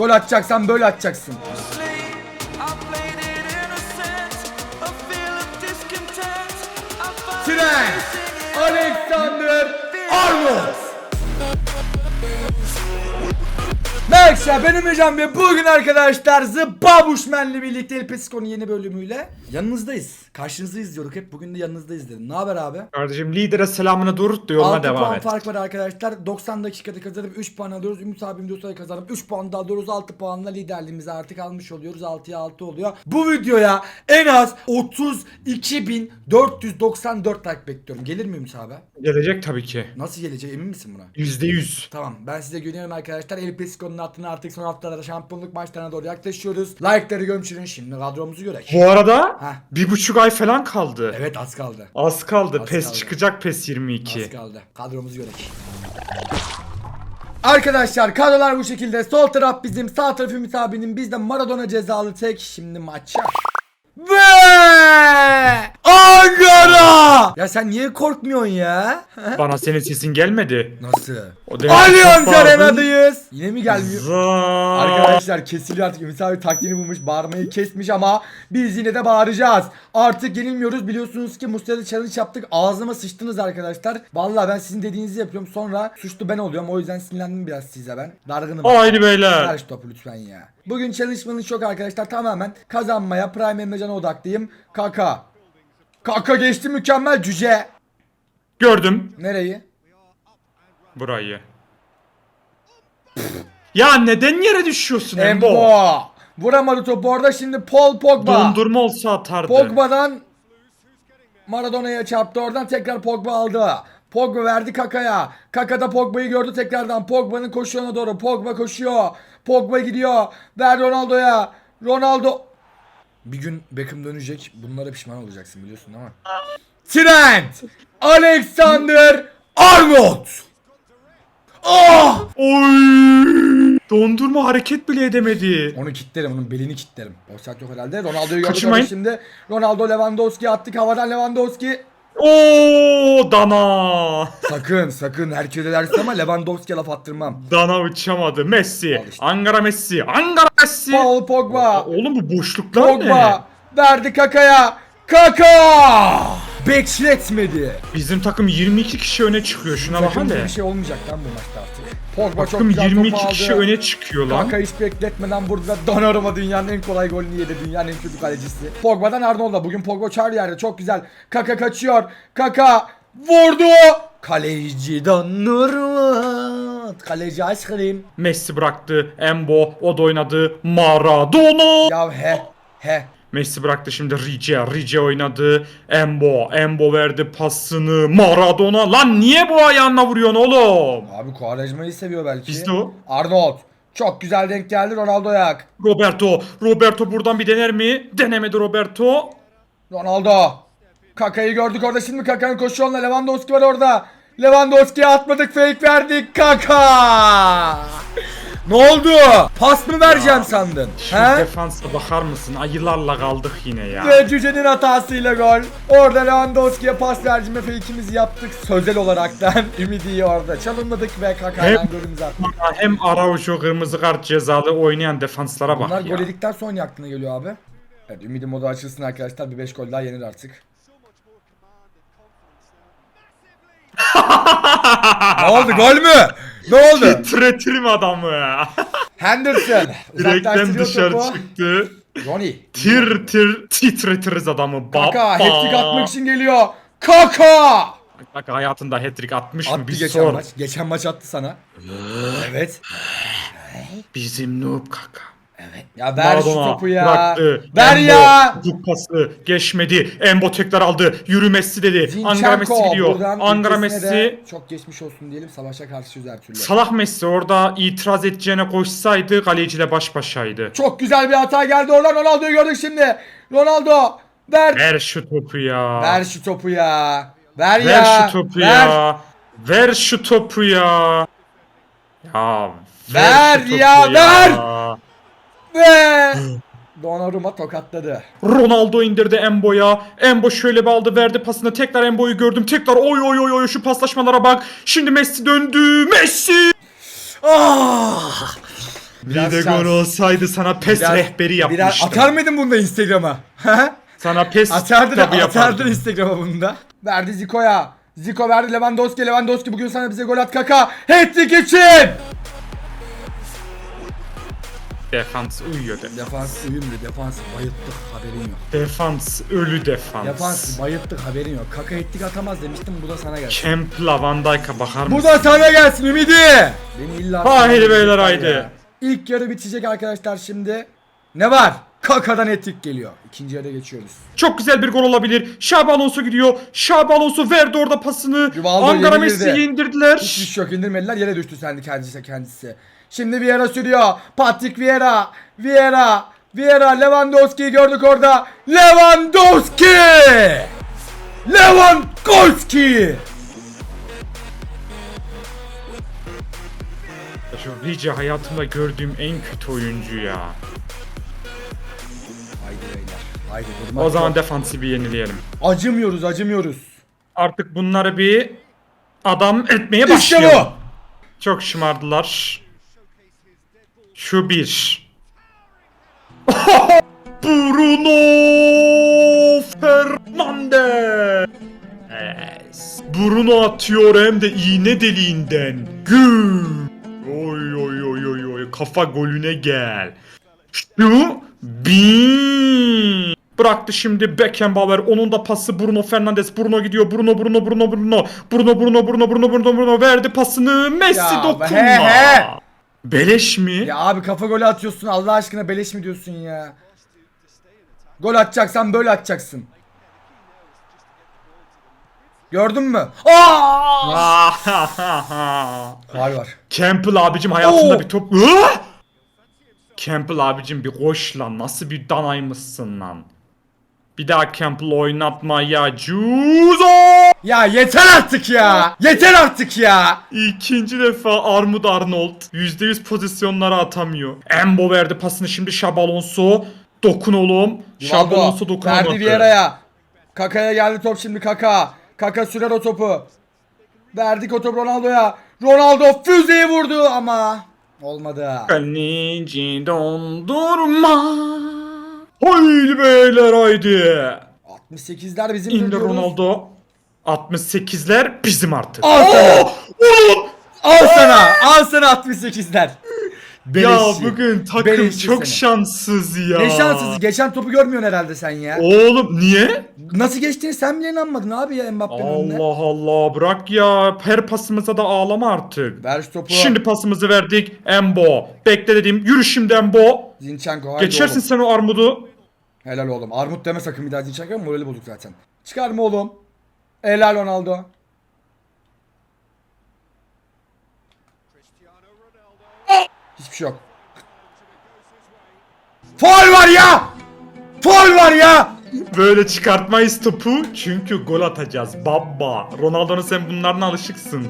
Gol atacaksan böyle atacaksın. I played it Merhaba benim hocam ve bugün arkadaşlar Zıbabuşmen'le birlikte El Pesco'nun yeni bölümüyle yanınızdayız. Karşınızdayız diyorduk hep bugün de yanınızdayız dedim. Ne haber abi? Kardeşim lidere selamını dur da yoluna 6 devam puan et. fark var arkadaşlar. 90 dakikada kazanıp 3 puan alıyoruz. Ümit abim diyorsa kazanıp 3 puan daha alıyoruz. 6 puanla liderliğimizi artık almış oluyoruz. 6'ya 6 oluyor. Bu videoya en az 32.494 like bekliyorum. Gelir mi Ümit abi? Gelecek tabii ki. Nasıl gelecek emin misin buna? Yüzde yüz. Tamam ben size güveniyorum arkadaşlar. El Pesco'nun altına artık son haftalarda şampiyonluk maçlarına doğru yaklaşıyoruz. Like'ları gömçürün şimdi kadromuzu görek. Bu arada Heh. bir buçuk ay falan kaldı. Evet az kaldı. Az kaldı. Az PES kaldı. çıkacak PES 22. Az kaldı. Kadromuzu görek. Arkadaşlar kadrolar bu şekilde. Sol taraf bizim, sağ taraf Ümit abinin, bizde Maradona cezalı tek. Şimdi maça. Ve Ankara! Ya sen niye korkmuyorsun ya? Bana senin sesin gelmedi. Nasıl? O demek ki Allianz çok bağırdın. Yine mi gelmiyor? Arkadaşlar kesiliyor artık Ümit abi taktiğini bulmuş bağırmayı kesmiş ama biz yine de bağıracağız. Artık yenilmiyoruz biliyorsunuz ki Mustafa'da challenge yaptık ağzıma sıçtınız arkadaşlar. Vallahi ben sizin dediğinizi yapıyorum sonra suçlu ben oluyorum o yüzden sinirlendim biraz size ben. Dargınım. Haydi beyler. Ver şu topu lütfen ya. Bugün challenge'manın çok arkadaşlar tamamen kazanmaya Prime Emrecan'a odaklıyım. Kaka. Kaka geçti mükemmel cüce. Gördüm Nereyi? burayı. ya neden yere düşüyorsun Embo? Embo. Vuramadı topu orada şimdi Paul Pogba. Dondurma olsa atardı. Pogba'dan Maradona'ya çarptı oradan tekrar Pogba aldı. Pogba verdi Kaka'ya. Kaka da Pogba'yı gördü tekrardan. Pogba'nın koşuyoruna doğru. Pogba koşuyor. Pogba gidiyor. Ver Ronaldo'ya. Ronaldo. Bir gün Beckham dönecek. Bunlara pişman olacaksın biliyorsun mi? Trent Alexander Arnold. Ah! Oy! Dondurma hareket bile edemedi. Onu kitlerim, onun belini kitlerim. Offside yok herhalde. Ronaldo'yu gördük Kaçırmayın. şimdi. Ronaldo Lewandowski attık havadan Lewandowski. Oo dana. Sakın sakın herkese dersin ama Lewandowski'ye laf attırmam. Dana uçamadı. Messi. Al işte. Ankara Messi. Ankara Messi. Paul Pogba. Oğlum bu boşluklar Pogba. ne? Verdi Kaka'ya. Kaka! Bekletmedi. Bizim takım 22 kişi öne çıkıyor. Şuna bak Takımda hele. bir şey olmayacak lan bu maçta artık. Pogba çok güzel 22 topu aldı. kişi öne çıkıyor lan. Kaka hiç bekletmeden burada Donnarumma dünyanın en kolay golünü yedi. Dünyanın en kötü kalecisi. Pogba'dan Arnold'a. Bugün Pogba çağır yerde. Çok güzel. Kaka kaçıyor. Kaka vurdu. Kaleci Donnarumma. Kaleci aşkım. Messi bıraktı. Embo. O da oynadı. Maradona. Ya he he. Messi bıraktı şimdi Rice. Rice oynadı. Embo. Embo verdi pasını. Maradona. Lan niye bu ayağına vuruyorsun oğlum? Abi Quaresma'yı seviyor belki. Bizde o. Arnold. Çok güzel denk geldi Ronaldo'ya. Roberto. Roberto buradan bir dener mi? Denemedi Roberto. Ronaldo. Kaka'yı gördük orada şimdi Kaka'nın koşu yoluna Lewandowski var orada. Lewandowski'ye atmadık fake verdik Kaka. Ne oldu? Pas mı vereceğim sandın? Şu He? defansa bakar mısın? Ayılarla kaldık yine ya. Ve Cüce'nin hatasıyla gol. Orada Lewandowski'ye pas vercime fake'imizi yaptık. Sözel olaraktan Ümidi'yi orada çalınmadık ve Kaka'dan golümüzü attık. Hem Araujo kırmızı kart cezalı oynayan defanslara bak Bunlar ya. gol yedikten sonra aklına geliyor abi? Evet Ümidi modu açılsın arkadaşlar. Bir 5 gol daha yenir artık. ne oldu gol mü? Ne oldu? Titretim adamı ya. Henderson. Direkten dışarı topu. çıktı. Ronnie. Tir tir titretiriz adamı. Baba. Kaka hat-trick atmak için geliyor. Kaka! Bak hayatında hat-trick atmış mı Attı bir geçen sor. maç. Geçen maç attı sana. evet. Bizim noob kaka. Evet. Ya ver şu Maradona topu ya. bıraktı. Ver Embo, ya. Bu pası geçmedi. Embo tekrar aldı. Yürü Messi dedi. Ankara Messi Zinchenko gidiyor. buradan ülkesine Messi. Çok geçmiş olsun diyelim. Savaşa karşıyız her türlü. Salah Messi orada itiraz edeceğine koşsaydı kaleciyle baş başaydı. Çok güzel bir hata geldi oradan. Ronaldo'yu gördük şimdi. Ronaldo. Ver. Ver şu topu ya. Ver şu topu ya. Ver, Ver ya. şu topu Ver. ya. Ver şu topu ya. Ya Ver şu topu ya, ver. Ve Donnarumma tokatladı. Ronaldo indirdi Embo'ya. Embo şöyle bir aldı verdi pasını. Tekrar Embo'yu gördüm. Tekrar oy oy oy oy şu paslaşmalara bak. Şimdi Messi döndü. Messi. Ah! Biraz bir de şans. gol olsaydı sana pes Biraz- rehberi Biraz yapmıştım. atar mıydın bunda Instagram'a? Sana pes Atardın, tabii atardın yapardım. Instagram'a bunda. Verdi Zico'ya. Zico verdi Lewandowski. Lewandowski bugün sana bize gol at kaka. Hat-trick için. Defans uyuyor defans. Defans uyumlu. Defans bayılttık haberin yok. Defans ölü defans. Defans bayılttık haberin yok. Kaka hat-trick atamaz demiştim bu da sana gelsin. Kemp'la Van Dijk'a bakar Bu mısın? da sana gelsin Ümidi. Beni illa Haydi beyler, haydi. İlk yarı bitecek arkadaşlar şimdi. Ne var? Kaka'dan ettik geliyor. İkinci yarıya geçiyoruz. Çok güzel bir gol olabilir. Şabi Alonso gidiyor. Şabi Alonso verdi orada pasını. Rivaldo yenildi. Messi'yi indirdiler. Hiçbir şey yok indirmediler yere düştü kendi kendisi kendisi. Şimdi Vieira sürüyor. Patrick Vieira. Vieira. Vieira Lewandowski'yi gördük orada. Lewandowski! Lewandowski! Şu Rice hayatımda gördüğüm en kötü oyuncu ya. Haydi durmak O zaman yok. defansı bir yenileyelim. Acımıyoruz acımıyoruz. Artık bunları bir adam etmeye İşte başlayalım. bu. Çok şımardılar. Şu bir. Bruno Fernandes. Bruno atıyor hem de iğne deliğinden. Güm. Oy oy oy oy oy kafa golüne gel. Şu bin. Bıraktı şimdi Beckenbauer. Onun da pası Bruno Fernandes. Bruno gidiyor. Bruno Bruno Bruno Bruno. Bruno Bruno Bruno Bruno Bruno Bruno verdi pasını. Messi Ya, dokunma. he, he. Beleş mi? Ya abi kafa golü atıyorsun Allah aşkına beleş mi diyorsun ya? Gol atacaksan böyle atacaksın. Gördün mü? Aa! Var var. Campbell abicim hayatında Oo. bir top... Campbell abicim bir koş lan. Nasıl bir danaymışsın lan. Bir daha Campbell oynatma ya. Cuzo! Ya yeter artık ya. Yeter artık ya. İkinci defa Armut Arnold %100 pozisyonlara atamıyor. Embo verdi pasını şimdi Şab Alonso. Dokun oğlum. Şab Alonso Rivaldo dokunamadı. verdi Vieira'ya. Kaka'ya geldi top şimdi Kaka. Kaka sürer o topu. Verdik o topu Ronaldo'ya. Ronaldo füzeyi vurdu ama olmadı. Kaleci dondurma. Haydi beyler haydi. 68'ler bizim İndir diyoruz. Ronaldo. 68'ler bizim artık. Al sana. Oğlum! Al sana. Al sana 68'ler. Ya Beleşçi. bugün takım Beleşçi çok seni. şanssız ya. Ne şanssız. Geçen topu görmüyorsun herhalde sen ya. Oğlum niye? Nasıl geçtiğini sen bile inanmadın abi ya Mbappe'nin önüne. Allah Allah bırak ya. Her pasımıza da ağlama artık. Ver şu topu. Şimdi pasımızı verdik. Embo. Bekle dedim. Yürü şimdi Embo. Zinchenko haydi Geçersin oğlum. sen o armudu. Helal oğlum. Armut deme sakın bir daha Zinchenko morali bozuk zaten. Çıkarma oğlum. Helal Ronaldo. Hiçbir şey yok. Faul var ya! Faul var ya! Böyle çıkartmayız topu. Çünkü gol atacağız. Baba. Ronaldo'nun sen bunlarına alışıksın.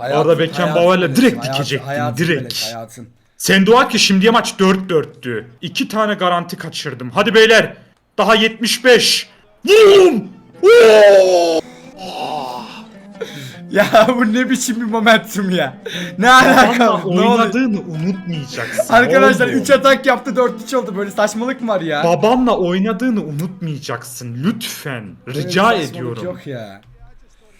Arada Beckenbauer'le hayatın direkt beleş, dikecektin, hayatın direkt. beleş, hayatın. Sen dua ki şimdiye maç 4-4'tü. İki tane garanti kaçırdım. Hadi beyler. Daha 75. Vum! Ya bu ne biçim bir momentum ya. Ne alaka? Babanla Ne oluyor? oynadığını unutmayacaksın. Arkadaşlar oğlum. 3 atak yaptı 4-3 oldu. Böyle saçmalık mı var ya? Babanla oynadığını unutmayacaksın lütfen. Böyle bir Rica saçmalık ediyorum. Yok ya.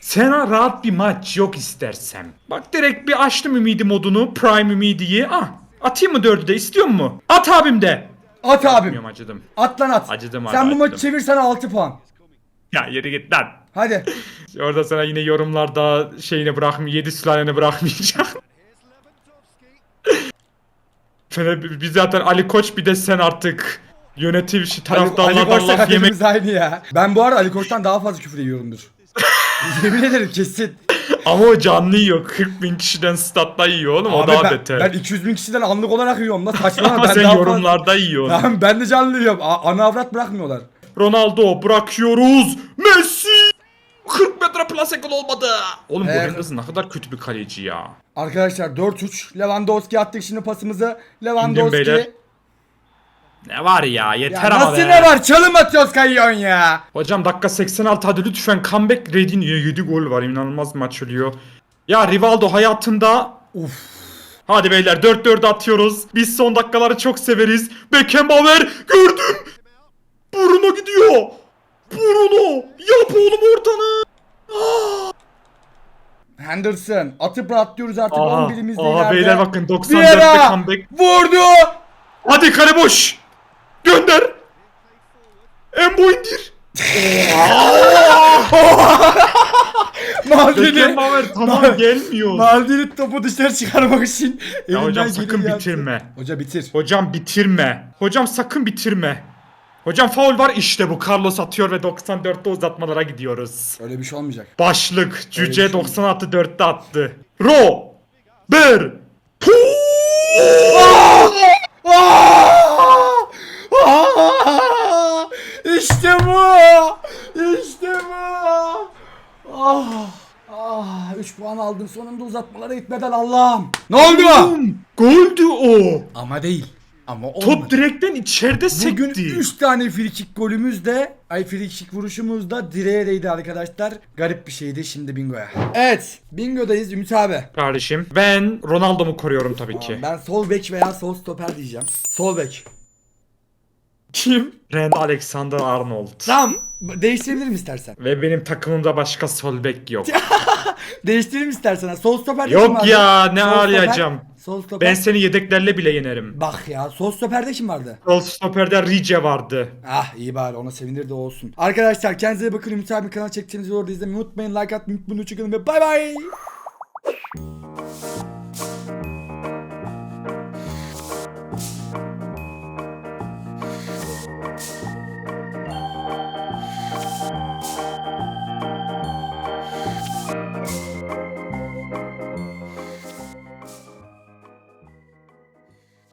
Sana rahat bir maç yok istersem. Bak direkt bir açtım ümidi modunu. Prime ümidiyi. Ah atayım mı dördü de istiyor mu? At abim de. At abim. Bilmiyorum acıdım. At lan at. Acıdım abi, Sen bu acıdım. maçı çevirsen 6 puan. Ya yürü git lan. Hadi. Orada sana yine yorumlarda şeyini bırakmayayım. Yedi sülaleni bırakmayacağım. Fener, biz zaten Ali Koç bir de sen artık yönetim işi Ali, Ali taraftarlardan Koç'la laf yemek. kaderimiz aynı ya. Ben bu arada Ali Koç'tan daha fazla küfür yiyorumdur. Yemin ederim kesin. Ama o canlı yiyor. 40 bin kişiden statta yiyor oğlum. o Abi daha ben, beter. ben 200 bin kişiden anlık olarak yiyorum lan saçmalama Ama ben sen daha yorumlarda yiyorsun. Fazla... Tamam ben de canlı yiyorum. A- ana avrat bırakmıyorlar. Ronaldo bırakıyoruz. Messi 40 metre plase gol olmadı. Oğlum bu Evet. Henderson ne kadar kötü bir kaleci ya. Arkadaşlar 4-3. Lewandowski attık şimdi pasımızı. İndim Lewandowski. Ne var ya Ya yeter ama nasıl be. ne var? Çalım atıyoruz kayıyorsun ya. Hocam dakika 86 hadi lütfen comeback niye 7 gol var inanılmaz maç oluyor. Ya Rivaldo hayatında Uf. Hadi beyler 4-4 atıyoruz. Biz son dakikaları çok severiz. Beckenbauer gördüm. Bruno gidiyor. Bruno yap oğlum ortanı. Henderson atıp rahatlıyoruz artık Aha, 11'imizde aha ileride. beyler bakın 94'te Vieira comeback. vurdu. Hadi kale boş. Gönder. Embo indir. Maldini. Beckenbauer tamam gelmiyor. Maldini topu dışarı çıkarmak için Ya elinden hocam geleni sakın yaptı. bitirme. Hoca bitir. Hocam bitirme. Hocam sakın bitirme. Hocam faul var işte bu. Carlos atıyor ve 94'te uzatmalara gidiyoruz. Öyle bir şey olmayacak. Başlık. Cüce bir şey 96 4'te attı. Ro. Ber. Tu. İşte bu. İşte bu. Ah. Ah, 3 puan aldım sonunda uzatmalara gitmeden Allah'ım. Ne oldu? Oğlum, Goldü o. Ama değil. Ama olmadı. Top direkten içeride Bugün sekti. 3 tane frikik golümüz de ay frikik vuruşumuz da direğe değdi arkadaşlar. Garip bir şeydi şimdi bingoya. Evet bingodayız Ümit abi. Kardeşim ben Ronaldo'mu koruyorum tabii ki. Ben sol bek veya sol stoper diyeceğim. Sol bek. Kim? Ren Alexander Arnold. Tamam değiştirebilirim istersen. Ve benim takımımda başka sol bek yok. Değiştirelim istersen. Sol stoper de Yok kim vardı? ya, ne Sol stoper- arayacağım. Sol stoper. ben seni yedeklerle bile yenerim. Bak ya sol stoperde kim vardı? Sol stoperde Rice vardı. Ah iyi bari ona sevinir de olsun. Arkadaşlar kendinize iyi bakın. Ümit abi kanal çektiğiniz orada izlemeyi unutmayın. Like atmayı unutmayın. Hoşçakalın ve bay bay.